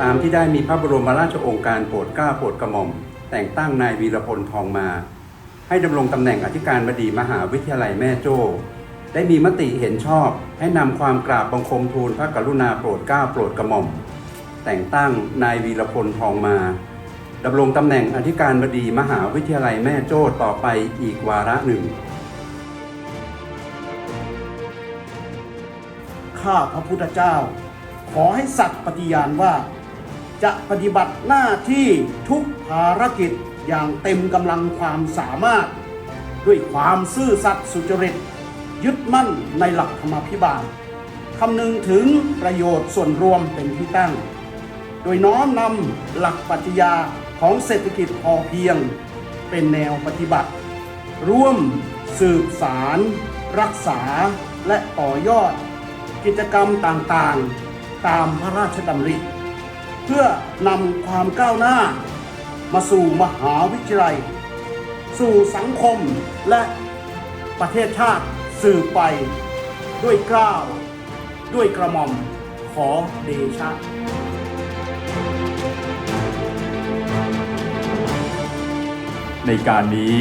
ตามที่ได้มีพระบรมราชโองการโปรดเกล้าโปรดกระหม่อม แต่งตั้งนายวีรพลทองมา ให้ดำรงตำแหน่งอธิการบดีมหาวิทยาลัยแม่โจ้ ได้มีมติเห็นชอบให้นำความกราบบังคมทูลพระกรุณาโปรดเกล้าโปรดกระหม่อม แต่งตั้งนายวีรพลทองมาดำรงตำแหน่งอธิการบดีมหาวิทยาลัยแม่โจ้ต่อไปอีกวาระหนึ่ง ข้าพระพุทธเจ้า ขอให้สัตย์ปฏิญาณว่า จะปฏิบัติหน้าที่ทุกภารกิจอย่างเต็มกำลังความสามารถ ด้วยความซื่อสัตย์สุจริต ยึดมั่นในหลักธรรมาภิบาลคำนึงถึงประโยชน์ส่วนรวมเป็นที่ตั้ง โดยน้อมนำหลักปรัชญาของเศรษฐกิจพอเพียง เป็นแนวปฏิบัติ ร่วมสืบสาร รักษาและต่อยอด กิจกรรมต่างๆ ตามพระราชดำริ เพื่อนำความก้าวหน้า มาสู่มหาวิทยาลัย สู่สังคมและประเทศชาติสืบไป ด้วยกล้าว ด้วยกระหม่อมขอเดชะในการนี้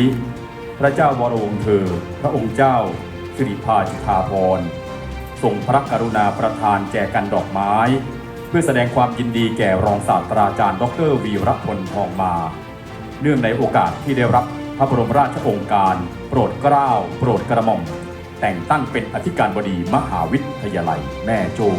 พระเจ้าวรวงเธอ พระองค์เจ้าสิริพาจุฑาภรณ์ทรงพระกรุณาประทานแจกันดอกไม้ เพื่อแสดงความยินดีแก่รองศาสตราจารย์ ดรวีรพลทองมา เนื่องในโอกาสที่ได้รับพระบรมราชโองการ โปรดเกล้า โปรดกระหม่อมแต่งตั้งเป็นอธิการบดีมหาวิทยาลัยแม่โจ้